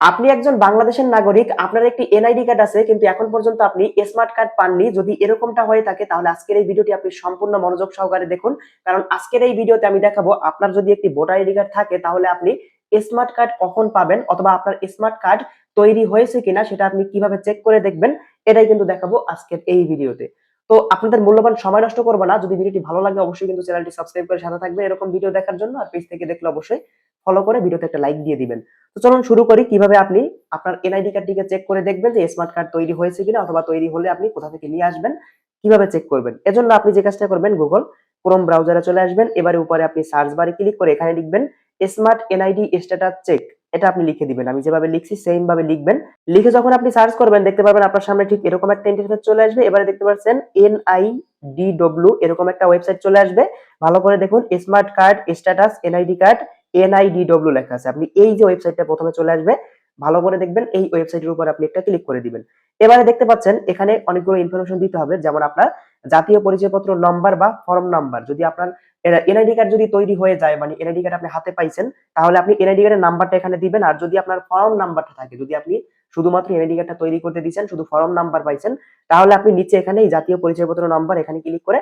আপনি একজন বাংলাদেশের নাগরিক, আপনার একটি এনআইডি কার্ড আছে, কিন্তু এখন পর্যন্ত আপনি স্মার্ট কার্ড পাননি। যদি এরকমটা হয়ে থাকে, তাহলে আজকের এই ভিডিওটি আপনি সম্পূর্ণ মনোযোগ সহকারে দেখুন। কারণ আজকের এই ভিডিওতে আমি দেখাবো, আপনার যদি একটি ভোটার আইডি কার্ড থাকে, তাহলে আপনি স্মার্ট কার্ড কখন পাবেন, অথবা আপনার স্মার্ট কার্ড তৈরি হয়েছে কিনা, সেটা আপনি কীভাবে চেক করে দেখবেন, এটাই কিন্তু দেখাবো আজকের এই ভিডিওতে। তো আপনাদের মূল্যবান সময় নষ্ট করব না। যদি ভিডিওটি ভালো লাগে, অবশ্যই কিন্তু চ্যানেলটি সাবস্ক্রাইব করে সাথে থাকবে এরকম ভিডিও দেখার জন্য, আর পেজ থেকে দেখলে অবশ্যই ফলো করে ভিডিওতে একটা লাইক দিয়ে দিবেন। তো চলুন শুরু করি, কীভাবে আপনি আপনার এনআইডি কার্ডটিকে চেক করে দেখবেন যে স্মার্ট কার্ড তৈরি হয়েছে কিনা অথবা তৈরি হলে আপনি কোথা থেকে নিয়ে আসবেন, কীভাবে চেক করবেন। এজন্য আপনি যে কাজটা করবেন গুগল ক্রোম ব্রাউজারে চলে আসবেন, এবারে উপরে আপনি সার্চ বারে ক্লিক করে এখানে লিখবেন স্মার্ট এনআইডি স্ট্যাটাস চেক এটা আপনি লিখে দিবেন। আমি যেভাবে লিখছি সেম ভাবে লিখবেন। লিখে যখন আপনি সার্চ করবেন, দেখতে পারবেন আপনার সামনে ঠিক এরকম একটা ইন্টারফেস চলে আসবে। এবারে দেখতে পাচ্ছেন এনআইডিডব্লিউ এরকম একটা ওয়েবসাইট চলে আসবে। ভালো করে দেখুন smart card status NID card এনআইডিডব্লিউ লেখা আছে। আপনি এই যে ওয়েবসাইটটা প্রথমে চলে আসবে ভালো করে দেখবেন, এই ওয়েবসাইটের উপর আপনি একটা ক্লিক করে দিবেন। এবারে দেখতে পাচ্ছেন, এখানে অনেকগুলো ইনফরমেশন দিতে হবে, যেমন আপনার জাতীয় পরিচয়পত্র নম্বর বা ফর্ম নাম্বার যদি আপনার এনআইডি কার্ড যদি তৈরি হয়ে যায় মানে এনআইডি কার্ড আপনি হাতে পাইছেন, তাহলে আপনি এনআইডি কার্ডের নাম্বারটা এখানে দিবেন। আর যদি আপনার ফর্ম নাম্বারটা থাকে, যদি আপনি শুধুমাত্র এনআইডি কার্ডটা তৈরি করতে দিচ্ছেন শুধু ফর্ম নাম্বার পাইছেন, তাহলে আপনি নিচে এখানে এই জাতীয় পরিচয়পত্র নাম্বার এখানে ক্লিক করে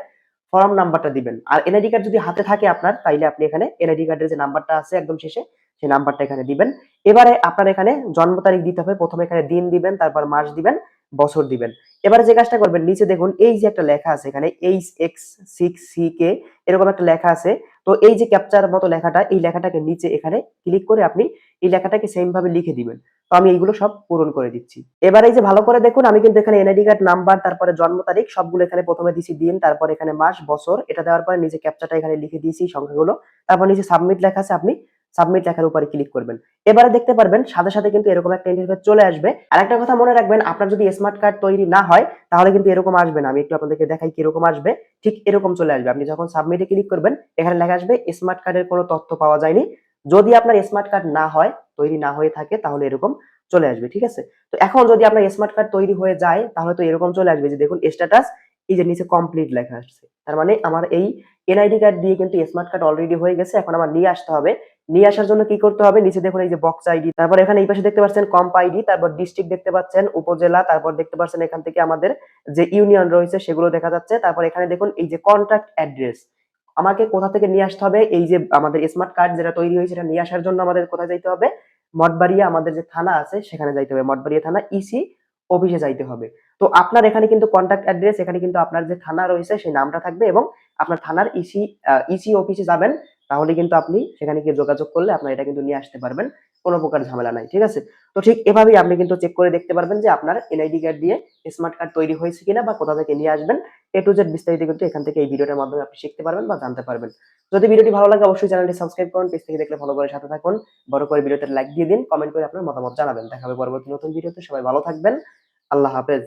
ফর্ম নাম্বারটা দিবেন। আর এনআইডি কার্ড যদি হাতে থাকে আপনার, তাইলে আপনি এখানে এনআইডি কার্ডের যে নাম্বারটা আছে একদম শেষে, সেই নাম্বারটা এখানে দিবেন। এবারে আপনার এখানে জন্ম তারিখ দিতে হবে। প্রথমে এখানে দিন দিবেন, তারপর মাস দিবেন, বছর দিবেন। এবারে যে কাজটা করবেন, নিচে দেখুন, এই যে একটা লেখা আছে এখানে H X six C K এরকম একটা লেখা আছে। তো এই যে ক্যাপচার মতো লেখাটা, এই লেখাটাকে নিচে এখানে ক্লিক করে আপনি এই লেখাটাকে সেম ভাবে লিখে দিবেন। তো আমি এইগুলো সব পূরণ করে দিচ্ছি। এবার এই যে ভালো করে দেখুন, আমি কিন্তু এখানে এনআইডি কার্ড নাম্বার তারপরে জন্ম তারিখ, সবগুলো এখানে প্রথমে দিছি দিন, তারপর এখানে মাস, বছর, এটা দেওয়ার পরে নিচে ক্যাপচারটা এখানে লিখে দিয়েছি সংখ্যাগুলো। তারপর নিচে সাবমিট লেখা আছে, আপনি সাবমিট লেখার উপরে ক্লিক করবেন। এবারে দেখতে পারবেন, সাথে সাথে কিন্তু এরকম একটা ইন্টারফেস চলে আসবে। আর একটা কথা মনে রাখবেন, আপনার যদি স্মার্ট কার্ড তৈরি না হয়, তাহলে কিন্তু এরকম আসবে না। আমি একটু আপনাদেরকে দেখাই কীরকম আসবে। ঠিক এরকম চলে আসবে। আপনি যখন সাবমিটে ক্লিক করবেন, এখানে লেখা আসবে স্মার্ট কার্ডের কোনো তথ্য পাওয়া যায়নি। যদি আপনার স্মার্ট কার্ড না হয়, তৈরি না হয়ে থাকে, তাহলে এরকম চলে আসবে। ঠিক আছে? তো এখন যদি আপনার স্মার্ট কার্ড তৈরি হয়ে যায়, তাহলে তো এরকম চলে আসবে। যে দেখুন স্ট্যাটাস এই যে নিচে কমপ্লিট লেখা আসছে। তার মানে আমার এই এনআইডি কার্ড দিয়ে কিন্তু স্মার্ট কার্ড অলরেডি হয়ে গেছে, এখন আমার নিয়ে আসতে হবে। নিয়ে আসার জন্য কি করতে হবে? নিচে দেখুন এই যে বক্স আইডি তারপর এখানে এই পাশে দেখতে পাচ্ছেন কম্প আইডি তারপর ডিস্ট্রিক্ট দেখতে পাচ্ছেন, উপজেলা, তারপর দেখতে পাচ্ছেন এখান থেকে আমাদের যে ইউনিয়ন রয়েছে সেগুলো দেখা যাচ্ছে। তারপর এখানে দেখুন এই যে কন্ট্রাক্ট অ্যাড্রেস আমাকে কোথা থেকে নিয়ে আসতে হবে? এই যে আমাদের স্মার্ট কার্ড যেটা তৈরি হয়েছে, সেটা নিয়ে আসার জন্য আমাদের কোথায় যাইতে হবে? মঠবাড়িয়া আমাদের যে থানা আছে, সেখানে যাইতে হবে। মঠবাড়িয়া থানা ইসি অফিসে যাইতে হবে। তো আপনার এখানে কিন্তু কন্ট্যাক্ট অ্যাড্রেস এখানে কিন্তু আপনার যে থানা রয়েছে সেই নামটা থাকবে এবং আপনার থানার ইসি ইসি অফিসে যাবেন, তাহলে কিন্তু আপনি সেখানে গিয়ে যোগাযোগ করলে আপনার এটা কিন্তু নিয়ে আসতে পারবেন, কোনো প্রকার ঝামেলা নাই, ঠিক আছে? তো ঠিক এভাবেই আপনি কিন্তু চেক করে দেখতে পারবেন যে আপনার এনআইডি কার্ড দিয়ে স্মার্ট কার্ড তৈরি হয়েছে কিনা বা কোথা থেকে নিয়ে আসবেন। এ টু জেড বিস্তারিত কিন্তু এখান থেকে এই ভিডিওটার মাধ্যমে আপনি শিখতে পারবেন বা জানতে পারবেন। যদি ভিডিওটি ভালো লাগে অবশ্যই চ্যানেলটি সাবস্ক্রাইব করুন, পেজ থেকে দেখলে ফলো করে সাথে থাকুন। বড় করে ভিডিওতে লাইক দিয়ে দিন কমেন্ট করে আপনার মতামত জানাবেন। দেখা হবে পরবর্তী নতুন ভিডিওতে, সবাই ভালো থাকবেন। আল্লাহ হাফেজ।